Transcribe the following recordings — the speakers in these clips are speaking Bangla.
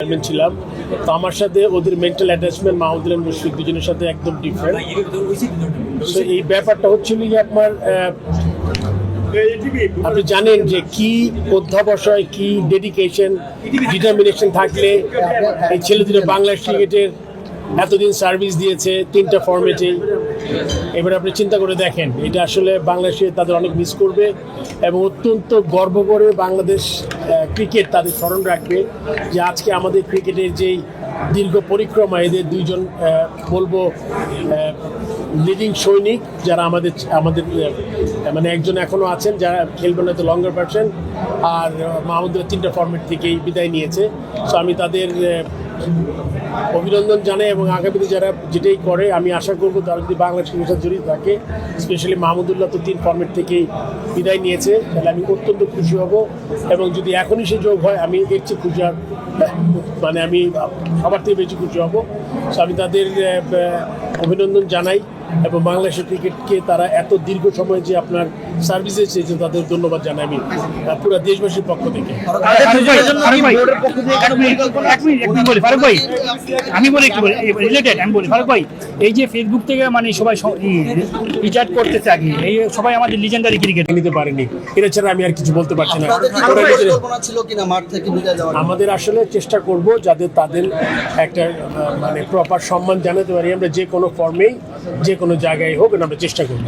চেয়ারম্যান ছিলাম। তো আমার সাথে ওদের মেন্টাল অ্যাটাচমেন্ট মাহমুদুল মুশফিক দুজনের সাথে একদম ডিফারেন্ট তো এই ব্যাপারটা হচ্ছিল যে আপনার আপনি জানেন যে কি অধ্যাবসায়, কি ডেডিকেশন ডিটারমিনেশন থাকলে এই ছেলেদের বাংলাদেশ ক্রিকেটের এতদিন সার্ভিস দিয়েছে তিনটা ফর্মেটেই এবার আপনি চিন্তা করে দেখেন, এটা আসলে বাংলাদেশে তাদের অনেক মিস করবে এবং অত্যন্ত গর্ব করে বাংলাদেশ ক্রিকেট তাদের স্মরণ রাখবে যে আজকে আমাদের ক্রিকেটের যেই দীর্ঘ পরিক্রমা, এদের দুইজন বলব লিডিং সৈনিক যারা আমাদের আমাদের মানে একজন এখনও আছেন যারা খেলবেন হয়তো লঙ্গার পার্সেন আর মাহমুদুল্লাহ তিনটা ফর্মেট থেকেই বিদায় নিয়েছে। সো আমি তাদের অভিনন্দন জানাই এবং আগামীতে যারা যেটাই করে, আমি আশা করব তারা যদি বাংলাদেশ ক্রিকেটের জড়িত থাকে স্পেশালি মাহমুদুল্লাহ তো তিন ফর্মেট থেকেই বিদায় নিয়েছে, তাহলে আমি অত্যন্ত খুশি হব এবং যদি এখনই সে যোগ হয়, আমি এর চেয়ে খুশি মানে আমি সবার থেকে বেশি খুশি হব। So, আমি তাদের অভিনন্দন জানাই। এবং বাংলাদেশের ক্রিকেটকে তারা এত দীর্ঘ সময় যে আপনার সার্ভিসে চেয়েছে তাদের ধন্যবাদ জানাই আমি পুরো দেশবাসীর পক্ষ থেকে। ফারুক ভাই আমি বলি রিলেটেড আমি বলি ফারুক ভাই এই যে ফেসবুক থেকে মানে সবাই রিচার্জ করতেছে আগে এই সবাই আমাদের লিজেন্ডারি ক্রিকেট নিতে পারেনি এটা ছাড়া আমি আর কিছু বলতে পারছি না। আমাদের আসলে চেষ্টা করব যাদের তাদের একটা মানে প্রপার সম্মান জানাতে পারি। আমরা যে কোনো ফর্মেই যে কোনো জায়গায় হোক আমরা চেষ্টা করব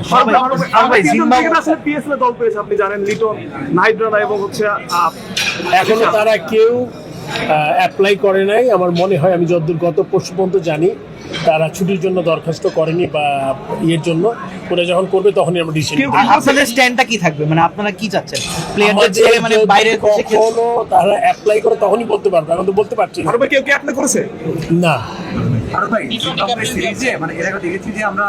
পিএসএল দল পেয়েছে আপনি জানেন লিটন নাইট এবং হচ্ছে এখনও তারা কেউ অ্যাপ্লাই করে নাই। আমার মনে হয় আমি যতদূর গত পরশু পর্যন্ত জানি তারা ছুটির জন্য দরখাস্ত করেনি বা ইয়ের জন্য। ওরা যখন করবে তখনই আমরা ডিসিশন আপনাদের স্ট্যান্ডটা কি থাকবে? মানে আপনারা কি চাচ্ছেন? প্লেয়ারদের ছেড়ে মানে বাইরে কখনো তারা অ্যাপ্লাই করে তখনই বলতে পারবে। এখন তো বলতে পারছি না। কেউ কি অ্যাপ্লাই করেছে? না। আরও ভাই আমরা সিরিজে মানে এর আগে দেখেছি যে আমরা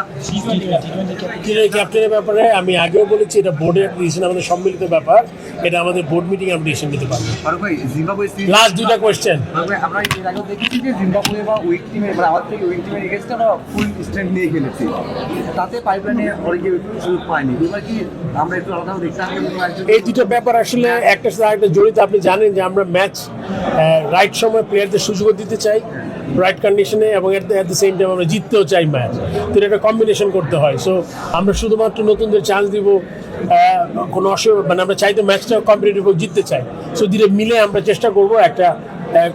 ক্যাপ্টেনের ব্যাপারে আমি আগেও বলেছি এটা বোর্ডের ডিসিশন আমাদের সম্মিলিত ব্যাপার। এটা আমাদের বোর্ড মিটিং আমরা ডিসিশন নিতে পারব। আরও ভাই জিম্বাবুয়ে সিরিজ লাস্ট দুটা কোয়েশ্চেন ফারুক ভাই, আমরা এর আগেও দেখেছি যে জিম্বাবুয়ে বা উইক টিমে মানে আমাদের থেকে উইক টিমের এগেনস্টে আমরা ফুল স্ট্রেন্থ নিয়ে খেলেছি। তাতে পাইপলাইনে অনেকে সুযোগ পায়নি। এবার কি আমরা একটু আলাদা দেখতাম এই দুটো ব্যাপার আসলে একটা সাথে আরেকটা জড়িত। আপনি জানেন যে আমরা ম্যাচ রাইট সময় প্লেয়ারদের সুযোগ দিতে চাই। রাইট কন্ডিশনে এবং এট দ্য সেম টাইম আমরা জিততেও চাই ম্যাচ তো এটা একটা কম্বিনেশন করতে হয়। সো আমরা শুধুমাত্র নতুনদের চান্স দিব কোনো অসুবিধা মানে আমরা চাই তো ম্যাচটা কম্পিটিটিভ জিততে চাই। সো ধীরে মিলে আমরা চেষ্টা করব একটা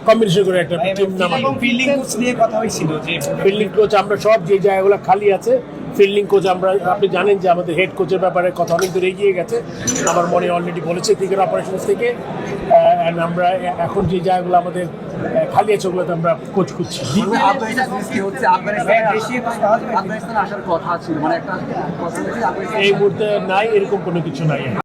কম্বিনেশন করে একটা টিম নামানো ফিল্ডিং কোচ নিয়ে কথা হয়েছিল যে ফিল্ডিং কোচ আমরা সব যে জায়গাগুলো খালি আছে ফিল্ডিং কোচ আমরা আপনি জানেন যে আমাদের হেড কোচের ব্যাপারে কথা অনেক দূর এগিয়ে গেছে। আমার মনে অলরেডি বলেছে ক্রিকেট অপারেশনস থেকে। অ্যান্ড আমরা এখন যে জায়গাগুলো আমাদের খালি আছে ওগুলোতে আমরা কোচ খুঁজছি। মানে হচ্ছে আফগানিস্তান এই মুহূর্তে নাই এরকম কোনো কিছু নাই।